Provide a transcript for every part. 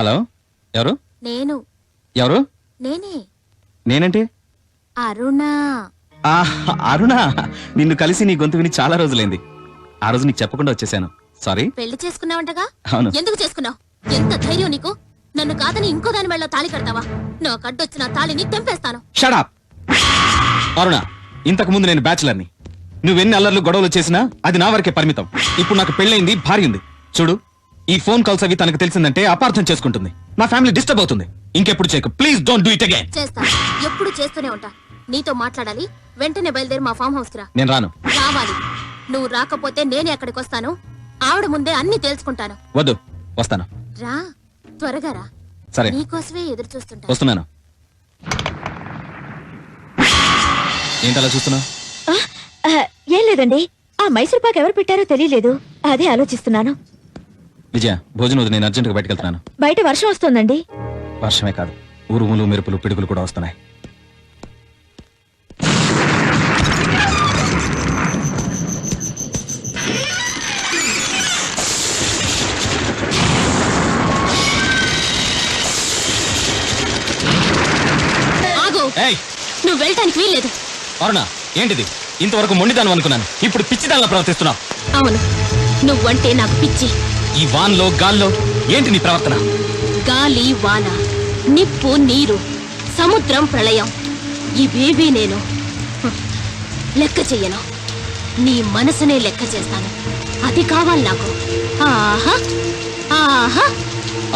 Hello? ఎవరు? నేను. ఎవరు? నేనే. నేనంటే? అరుణ. అరుణ. నిన్ను కలిసి నీ గొంతు విని చాలా రోజులైంది. ఆ రోజు నీకు చెప్పకుండా వచ్చేసాను. సారీ పెళ్ళి చేసుకున్నావంటగా? అవును. ఎందుకు చేసుకున్నావు? ఎంత ధైర్యం నీకు? నన్ను కాదని ఇంకో దాని మెళ్ళలో తాళి కడతావా? నా కడ్డొచ్చిన తాళిని తెంపేస్తాను. షడాప్ అరుణ ఇంతకు ముందు నేను బ్యాచులర్ని. నువ్వెన్ని అల్లర్లు గొడవలు చేసినా అది నా వరకే పరిమితం. ఇప్పుడు నాకు పెళ్ళైంది భార్య ఉంది. చూడు. ఈ ఫోన్ కాల్స్ అవి తనకు తెలిసిందంటే అపార్థం చేసుకుంటుంది. నా ఫ్యామిలీ డిస్టర్బ్ అవుతుంది. ఇంకెప్పుడు చేయకు. Please don't do it again. చేస్తా. ఎప్పుడు చేస్తూనే ఉంటా. నీతో మాట్లాడాలి. వెంటనే బయలుదేరి మా ఫామ్ హౌస్ రా. నేను రాను. రావాలి. నువ్వు రాకపోతే నేనే అక్కడికి వస్తాను. ఆవిడ ముందే అన్ని తేల్చుకుంటాను. వద్దు. వస్తాను. రా. త్వరగా రా. సరే. నీకోసమే ఎదురు చూస్తుంటా. వస్తున్నాను. ఏంటలా చూస్తున్నావు? ఆ, ఏం లేదండి. ఆ మైసూర్ పాక్ ఎవరు పెట్టారో తెలియలేదు. అదే ఆలోచిస్తున్నాను. విజయ భోజనం వద్దు నేను అర్జెంట్గా బయటకు వెళ్తున్నాను. బయట వర్షం వస్తోందండి. వర్షమే కాదు ఉరుములు మెరుపులు పిడుగులు కూడా వస్తున్నాయి. ఆగు. ఏయ్! నువ్వు వెళ్ళటానికి వీల్లేదు. అరుణ ఏంటిది? ఇంతవరకు మొండిదాను అనుకున్నాను. ఇప్పుడు పిచ్చిదానిలా ప్రవర్తిస్తున్నావు. అవును. నువ్వంటే నాకు పిచ్చి. ఈ వాన్లో గాల్లో ఏంటి నీ ప్రవర్తన? గాలి వాన నిప్పు నీరు సముద్రం ప్రళయం. ఇవేవీ నేను లెక్క చెయ్యను. నీ మనసునే లెక్క చేస్తాను. అది కావాలి నాకు. ఆహా ఆహా.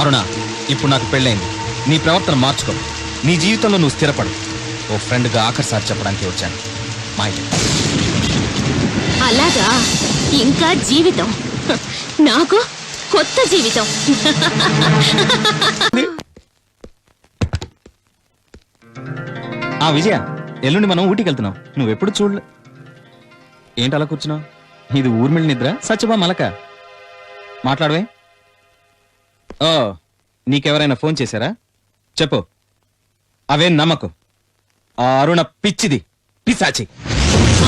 అరుణ ఇప్పుడు నాకు పెళ్ళైంది. నీ ప్రవర్తన మార్చుకో. నీ జీవితంలో నువ్వు స్థిరపడు. ఓ ఫ్రెండ్గా ఆఖరిసారి చెప్పడానికి వచ్చాను. మా ఇంటికి. అలాగా? ఇంకా జీవితం. హ్, నాకు కొత్త జీవితం. ఆ విజయ ఎల్లుండి మనం ఊటీకి వెళ్తున్నాం. నువ్వెప్పుడు చూడలే. ఏంటి అలా కూర్చున్నావు? ఇది ఊర్మిళ నిద్ర? సత్యభా మలక. మాట్లాడవే. ఓ నీకెవరైనా ఫోన్ చేశారా? చెప్పు. అవే నమ్మకు. ఆ అరుణ పిచ్చిది.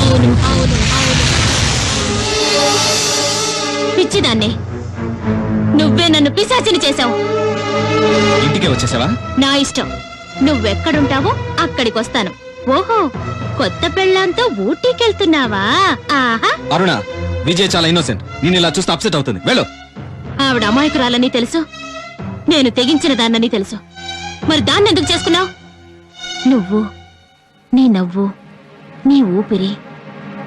అవును. పిచ్చిదాన్ని. నువ్వే నన్ను పిశాచిని చేశావు. ఇంటికే వచ్చేసావా? నా ఇష్టం. నువ్వెక్కడుంటావో అక్కడికి వస్తాను ఓహో కొత్త పెళ్ళాంతో ఊటీకెళ్తున్నావా? ఆహా. అరుణ విజయ్ చాలా ఇన్నోసెంట్ నేను ఇలా చూస్తే అప్సెట్ అవుతుంది. వెళ్ళు. ఆవిడ అమాయకురాలని తెలుసు. నేను తెగించిన దాన్నని తెలుసు. మరి దాన్ని ఎందుకు చేసుకున్నావు? నువ్వు నీ నవ్వు నీ ఊపిరి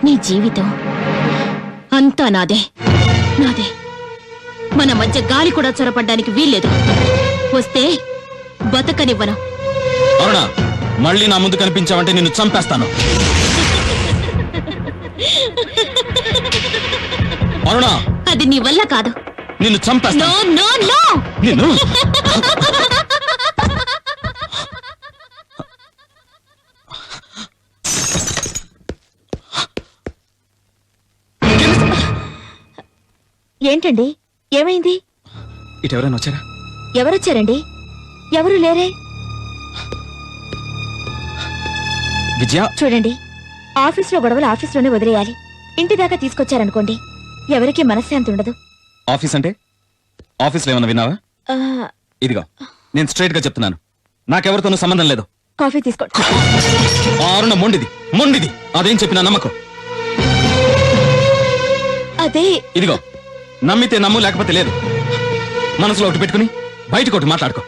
నీ జీవితం. అంతా నాదే. నాదే. మన మధ్య గాలి కూడా చొరపడ్డానికి వీల్లేదు. వస్తే బతకనివ్వను. అరుణ మళ్ళీ నా ముందు కనిపించావంటే నిన్ను చంపేస్తాను. అరుణ! అది నీ వల్ల కాదు. నిన్ను చంపేస్తాను. నో నో నిన్ను? ఏంటండి? ఏమైంది? ఇటు ఎవరైనా వచ్చారా? ఎవరొచ్చారండి? ఎవరు లేరే? విజయ? చూడండి ఆఫీస్లో గొడవలు ఆఫీస్లోనే వదిలేయాలి. ఇంటి దాకా తీసుకొచ్చారనుకోండి ఎవరికీ మనశ్శాంతి ఉండదు. ఆఫీస్ అంటే? ఆఫీస్లో ఏమన్నా విన్నావా? ఆ, ఇదిగో నేను స్ట్రైట్గా చెప్తున్నాను. నాకెవరితోనూ సంబంధం లేదు. కాఫీ తీసుకోండి. ఆ అరుణ మొండిది మొండిది. అదేం చెప్పినా నమ్మకం. అదే ఇదిగో నమ్మితే నమ్ము లేకపోతే లేదు. మనసులో ఒకటి పెట్టుకుని బయటకు ఒకటి మాట్లాడుకో.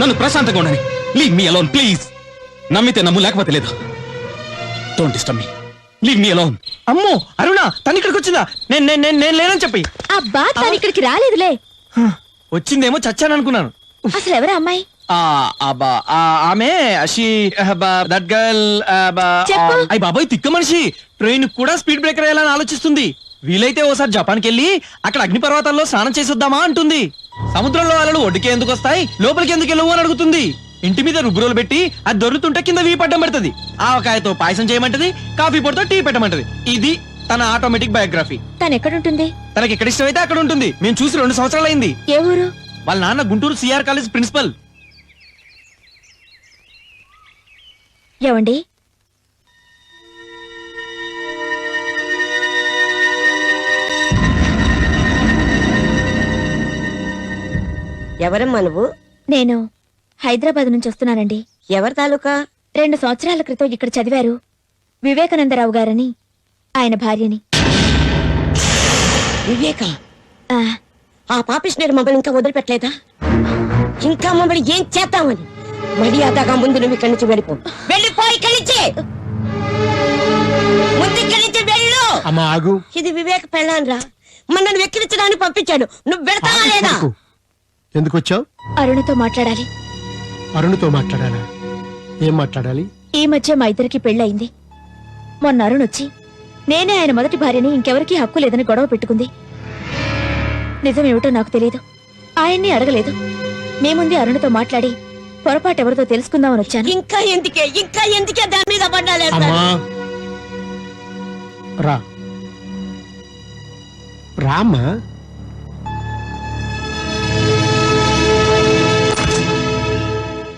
నన్ను ప్రశాంతంగా ఉండని. లీవ్ మీ అలోన్ ప్లీజ్ నమ్మితే నమ్ము లేకపోతే లేదు. Don't disturb me leave me alone అమ్మో అరుణ తను ఇక్కడికి వచ్చిందా? నేను నేను నేను నేను లేనని చెప్పి. అబ్బా తను ఇక్కడికి రాలేదులే. వచ్చిందేమో చచ్చాను అనుకున్నాను. అసలు ఎవరా అమ్మాయి? ఆ అబ్బా ఆ ఆమె దట్ గర్ల్. అయ్యి బాబాయ్ తిక్క మనిషి. ట్రైన్ కూడా స్పీడ్ బ్రేకర్ వేయాలని ఆలోచిస్తుంది. వీలైతే ఓసారి జపాన్కి వెళ్ళి అక్కడ అగ్ని పర్వతాల్లో స్నానం చేసొద్దామా అంటుంది. సముద్రంలో అలలు ఒడ్డుకి ఎందుకు వస్తాయి? లోపలికి ఎందుకు వెళ్ళవు అని అడుగుతుంది. ఇంటి మీద రుబ్బురోలు పెట్టి అది దొరుకుతుంటే కింద వీ పడ్డం పెడుతుంది. ఆవకాయతో పాయసం చేయమంటది కాఫీ పొడితో టీ పెట్టమంటది. ఇది తన ఆటోమేటిక్ బయోగ్రఫీ. తను ఎక్కడుంటుంది తనకి ఎక్కడ ఇష్టమైతే అక్కడ ఉంటుంది మేము చూసి రెండు సంవత్సరాలు అయింది ఏ ఊరు? వాళ్ళ నాన్న గుంటూరు సిఆర్ కాలేజ్ ప్రిన్సిపల్. ఏమండి ఎవరమ్మా నువ్వు నేను హైదరాబాద్ నుంచి వస్తున్నానండి. ఎవరి తాలూకా? రెండు సంవత్సరాల క్రితం ఇక్కడ చదివారు వివేకానందరావు గారని ఆయన భార్యని. వివేక? ఆ, ఆ పాపిస్నేరు మమ్మల్ని ఇంకా వదిలిపెట్టలేదా? ఇంకా మమ్మల్ని ఏం చేద్దామని? మర్యాదగా ముందు నువ్వు ఇక్కడి నుంచి వెళ్ళిపో. వెళ్ళిపో ఇక్కడి నుంచి! ముందు ఇక్కడి నుంచి వెళ్ళు! అమ్మా ఆగు. ఇది వివేక పెళ్ళాన్రా. మనల్ని వెక్కిరించడానికి పంపించాడు. నువ్వు పెడతావా లేదా. ఎందుకు వచ్చావు అరుణతో మాట్లాడాలి. అరుణ్తో మాట్లాడాలా? ఏం మాట్లాడాలి? ఈ మధ్య మా ఇద్దరికి పెళ్ళయింది. మొన్న అరుణ్ వచ్చి నేనే ఆయన మొదటి భార్యని ఇంకెవరికీ హక్కు లేదని గొడవ పెట్టుకుంది. నిజమేమిటో నాకు తెలియదు. ఆయన్ని అడగలేదు. మేముంది అరుణతో మాట్లాడి పొరపాటు ఎవరితో తెలుసుకుందామని వచ్చాను. ఇంకా ఎందుకే? ఇంకా ఎందుకే దాని మీద పడ్డాలి అమ్మా! రా. రామ్మా?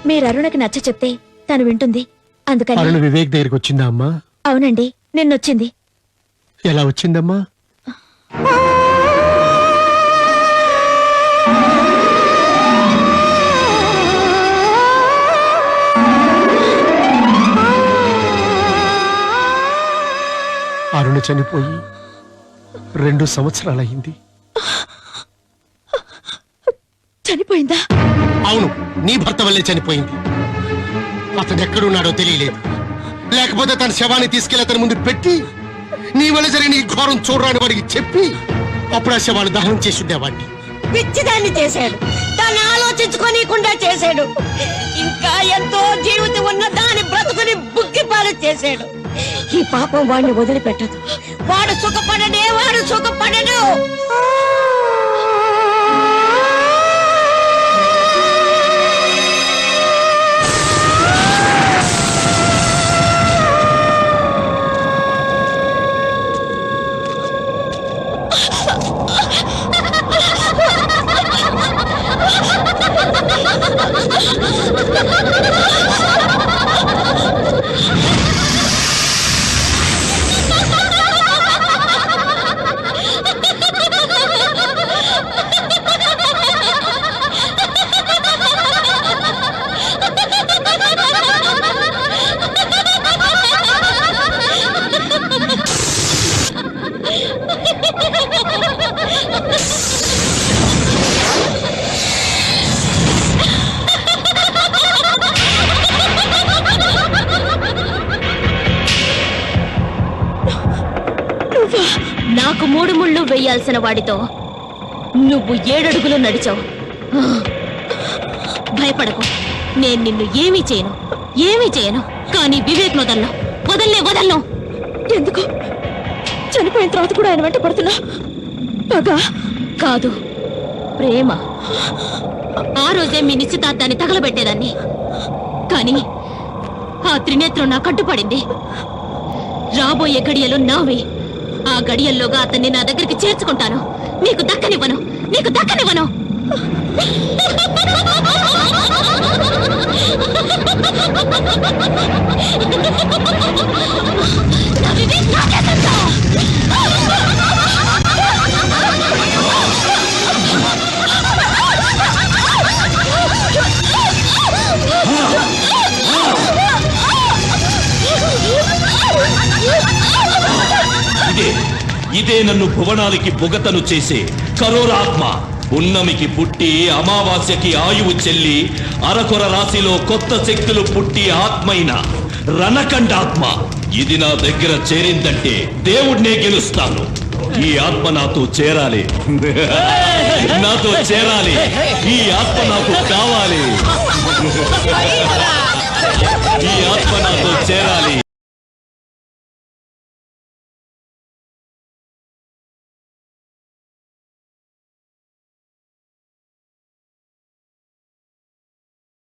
మీరు అరుణకి నచ్చ చెప్తే తను వింటుంది. అందుకని అరుణ్ వివేక్ దగ్గరికి వచ్చిందా అమ్మా? అవునండి నిన్నొచ్చింది. ఎలా వచ్చిందమ్మా? అరుణ చనిపోయి రెండు సంవత్సరాలయ్యింది. చనిపోయిందా? అవును నీ భర్త వల్లే చనిపోయింది. అతను ఎక్కడున్నాడో తెలియలేదు. లేకపోతే తన శవాన్ని తీసుకెళ్ళి అతని ముందు పెట్టి నీ వల్ల జరిగిన ఈ ఘోరం చూడరాని వాడికి చెప్పి అప్పుడు ఆ శవాన్ని దహనం చేసి ఉండేవాడిని. పిచ్చిదాన్ని చేశాడు. దాన్ని ఆలోచించుకోనీయకుండా చేశాడు. ఇంకా ఎంతో జీవితం ఉన్న దాని బ్రతుకుని బుగ్గిపాలు చేశాడు. ఈ పాపం వాడిని వదిలిపెట్టదు. వాడు సుఖపడడే వాడు సుఖపడడు. ముళ్ళు వాడితో నువ్వు ఏడడుగులు నడిచావు. భయపడకు. నేను నిన్ను ఏమీ చేయను. ఏమీ చేయను. కానీ వివేక్ వదలను. వదల్లే వదలను. ఎందుకు? చనిపోయిన తర్వాత కూడా ఆయన వెంట పడుతున్నా? పగ? కాదు. ప్రేమ. ఆ రోజే మీ నిశ్చితార్థాన్ని తగలబెట్టేదాన్ని. కానీ ఆ త్రినేత్రం నా కట్టుపడింది. రాబోయే గడియలు నావే. ఆ గడియల్లోగా అతన్ని నా దగ్గరికి చేర్చుకుంటాను. నీకు దక్కనివ్వను. నీకు దక్కనివ్వను. నా వివేక్ ఇదే నన్ను భువనానికి బుగతను చేసే కరోరాత్మ పున్నమికి పుట్టి అమావాస్యకి ఆయువు చెల్లి అరకొర రాశిలో కొత్త శక్తులు పుట్టి ఆత్మైన రణకండాత్మ ఇది నా దగ్గర చేరిందంటే దేవుడినే గెలుస్తాను. ఈ ఆత్మ నాతో చేరాలి. నాతో చేరాలి. ఈ ఆత్మ నాకు కావాలి. ఈ ఆత్మ నాతో చేరాలి.